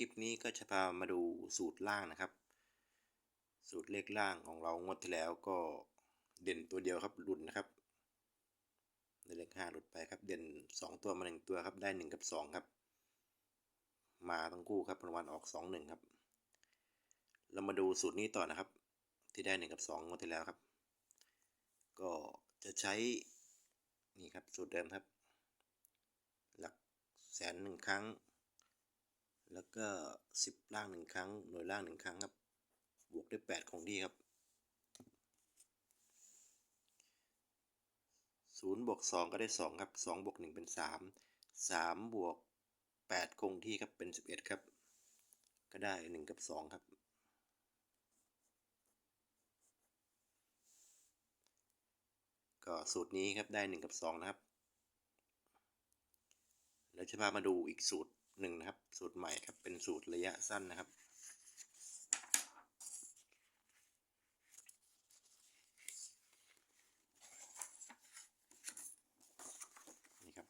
ลิปนี้ก็จะพามาดูสูตรล่างนะครับ สูตรเลขล่างของเรางวดที่แล้วก็เด่นตัวเดียวครับหลุดนะครับได้เลขห้าหลุดไปครับเด่นสองตัวมาหนึ่งตัวครับได้หนึ่งกับสองครับ มาทั้งคู่ครับรางวัลออกสองหนึ่งครับ เรามาดูสูตรนี้ต่อนะครับ ที่ได้หนึ่งกับสองงวดที่แล้วครับ ก็จะใช้นี่ครับสูตรเดิมครับ หลักแสนหนึ่งครั้ง แล้วก็สิบล่างหนึ่งครั้ง หน่วยล่างหนึ่งครั้งครับ บวกด้วยแปดคงที่ครับศูนย์บวกสองก็ได้สองครับสองบวกหนึ่งเป็นสามสามบวกแปดคงที่ครับเป็นสิบเอ็ดครับ ก็ได้หนึ่งกับสองครับ ก็สูตรนี้ครับได้หนึ่งกับสองนะครับ แล้วจะพามาดูอีกสูตร หนึ่งนะครับ สูตรใหม่ครับ เป็นสูตรระยะสั้นนะครับ นี่ครับ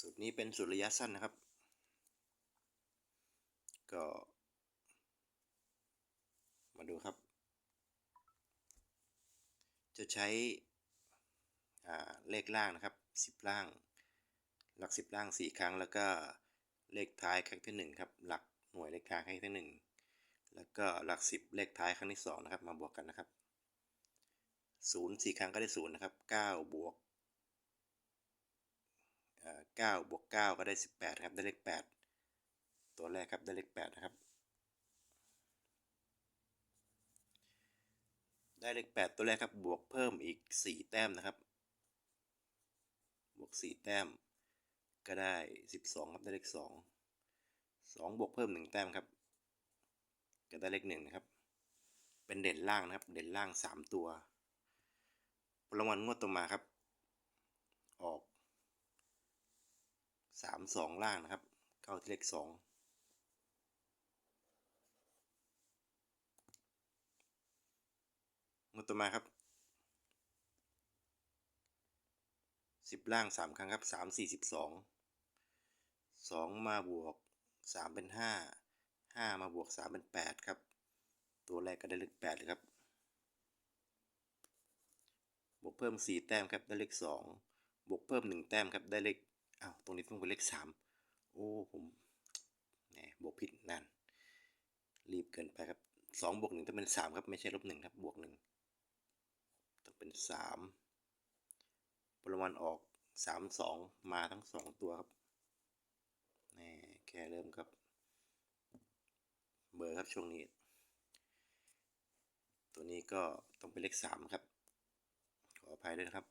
สูตรนี้เป็นสูตรระยะสั้นนะครับ ก็ มาดูครับ จะใช้ เลขล่างนะครับสิบล่าง หลักสิบล่างสี่ครั้ง แล้วก็เลขท้ายครั้งที่หนึ่งครับ หลักหน่วยเลขท้ายครั้งที่หนึ่งแล้วก็หลักสิบเลขท้ายครั้งที่สองนะครับ มาบวกกันนะครับศูนย์สี่ครั้งก็ได้ศูนย์นะครับเก้าบวกเก้าบวกเก้าก็ได้สิบแปดครับ ได้เลขแปดตัวแรกครับ ได้เลขแปดนะครับ ได้เลขแปดตัวแรกครับ บวกเพิ่มอีกสี่แต้มนะครับ บวกสี่แต้ม ก็ได้สิบสองครับได้เลขสองสองบวกเพิ่มหนึ่งแต้มครับ ก็ได้เลขหนึ่งนะครับ เป็นเด่นล่างนะครับ เด่นล่างสามตัวรางวัลงวดต่อมาครับ ออกสามสองล่างนะครับ เข้าที่เลขสองงวดต่อมาครับ สิบล่างสามครั้งครับสามสี่สิบสองสองมาบวกสามเป็นห้าห้ามาบวกสามเป็นแปดครับ ตัวแรกก็ได้เลขแปดเลยครับ บวกเพิ่มสี่แต้มครับได้เลขสองบวกเพิ่มหนึ่งแต้มครับได้เลขอ้าวตรงนี้ต้องเป็นเลขสามโอ้ผมแหมบวกผิดนั่น รีบเกินไปครับสองบวกหนึ่งต้องเป็นสามครับ ไม่ใช่ลบหนึ่งครับบวกหนึ่งต้องเป็น สามปรวันออกสามสองมาทั้งสองตัวครับแน่แค่เริ่มครับ เบอร์ครับช่วงนี้ ตัวนี้ก็ต้องเป็นเลขสามครับ ขออภัยด้วยนะครับ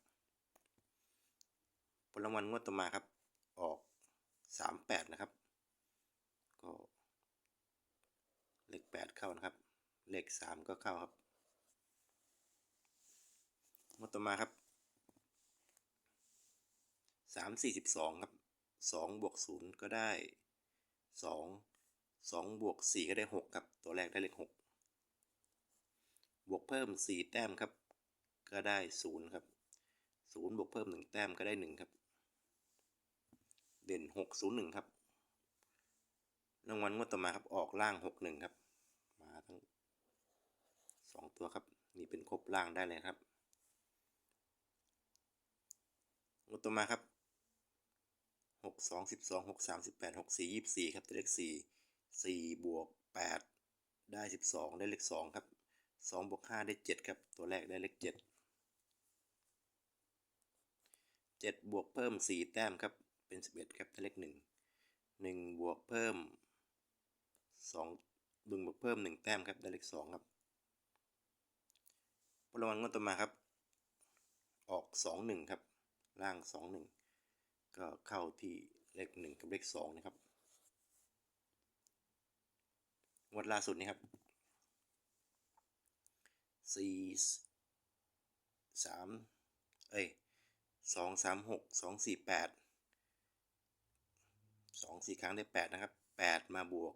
ผลรางวัลงวดต่อมาครับ ออกสามแปดนะครับ ก็เลขแปดเข้านะครับ เลขสามก็เข้าครับงวดต่อมาครับ สามสี่สิบสองครับสองบวกศูนย์ก็ได้สองสองบวกสี่ก็ได้หกครับ ตัวแรกได้เลขหกบวกเพิ่มสี่แต้มครับ ก็ได้ศูนย์ครับศูนย์บวกเพิ่มหนึ่งแต้มก็ได้หนึ่งครับ เด่นหกศูนย์หนึ่งครับรางวัลงวดต่อมาครับออกล่างหกหนึ่งครับ มาทั้งสองตัวครับ นี่เป็นครบล่างได้เลยครับงวดต่อมาครับ หกสองสิบสองหกสามสิบแปดหกสี่ยี่สี่ครับได้เลขสี่สี่บวกแปดได้สิบสองได้เลขสองครับสองบวกห้าได้เจ็ดครับ ตัวแรกได้เลขเจ็ดเจ็ดบวกเพิ่มสี่แต้มครับ เป็นสิบเอ็ดครับได้เลขหนึ่งหนึ่งบวกเพิ่มสองดึงบวกเพิ่มหนึ่งแต้มครับได้เลขสองครับผลรางวัลงวดต่อมาครับ ออกสองหนึ่งครับ ล่างสองหนึ่ง ก็เข้าที่เลขหนึ่งกับเลขสองนะครับงวดล่าสุดนี้ครับสี่สามเอ้ยสองสามหกสองสี่แปดสองสี่ครั้งได้แปดนะครับแปดมาบวก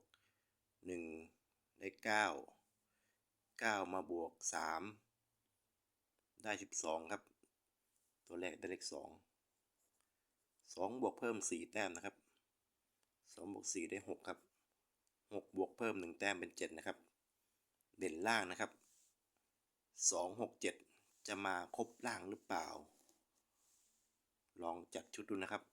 หนึ่งได้เก้าเก้ามาบวกสามได้สิบสองครับ ตัวแรกได้เลขสอง สองบวกเพิ่มสี่แต้มนะครับสองบวกสี่ได้หกครับหกบวกเพิ่มหนึ่งแต้มเป็นเจ็ดนะครับ เด่นล่างนะครับสองหกเจ็ดจะมาครบล่างหรือเปล่า ลองจัดชุดดูนะครับ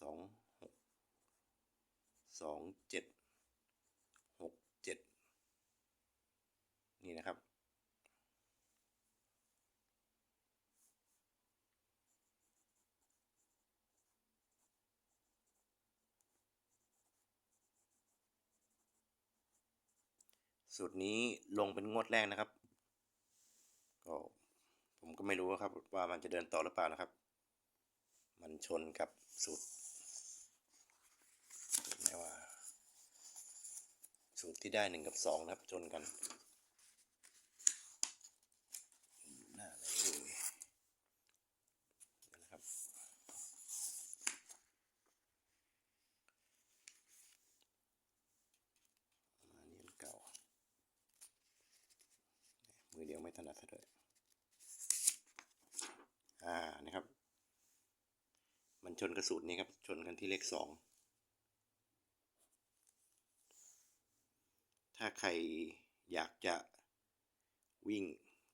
สองหกสองเจ็ดหกเจ็ดนี่นะครับ สูตรนี้ลงเป็นงวดแรกนะครับ ก็ผมก็ไม่รู้ครับว่ามันจะเดินต่อหรือเปล่านะครับ มันชนกับสูตรไม่ว่า สูตรที่ได้หนึ่งกับสองนะครับชนกันหน้าอะไรเอ่ยเดี๋ยวนะครับ อันนี้อันเก่า เดียวไม่ถนัดซะด้วยอ่านะครับ มันชนกระสุนนี่ครับ ชนกันที่เลขสองถ้าใครอยากจะวิ่ง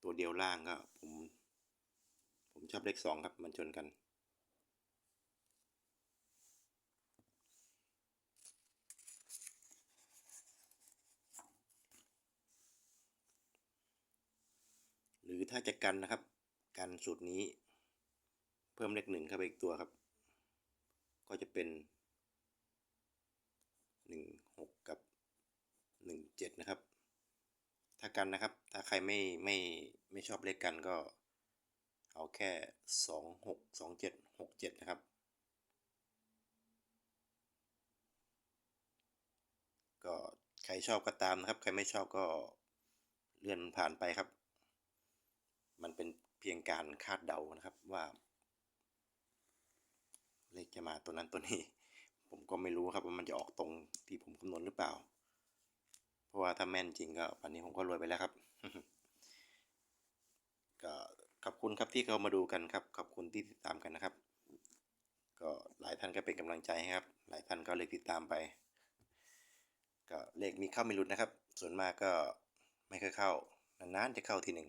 ตัวเดียวล่างก็ผม ผมชอบเลขสองครับ มันชนกัน รือถ้าจะกันนะครับ กันสูตรนี้ เพิ่มเลขหนึ่งเข้าไปอีกตัวครับ ก็จะเป็นหนึ่งหกกับหนึ่งเจ็ดนะครับ ถ้ากันนะครับ ถ้าใครไม่ไม่ไม่ชอบเลขกันก็ เอาแค่สองหกสองเจ็ดหกเจ็ดนะครับ ก็ใครชอบก็ตามนะครับ ใครไม่ชอบก็เลื่อนผ่านไปครับ มันเป็นเพียงการคาดเดานะครับว่า เลขจะมาตัวนั้นตัวนี้ ผมก็ไม่รู้ครับว่ามันจะออกตรงที่ผมคำนวณหรือเปล่า เพราะว่าถ้าแม่นจริงก็วันนี้ผมก็รวยไปแล้วครับ ก็ขอบคุณครับที่เข้ามาดูกันครับ ขอบคุณที่ติดตามกันนะครับ ก็หลายท่านก็เป็นกำลังใจให้ครับ หลายท่านก็เลยติดตามไป ก็เลขมีเข้าไม่หลุดนะครับ ส่วนมากก็ไม่เคยเข้านานๆจะเข้าทีหนึ่ง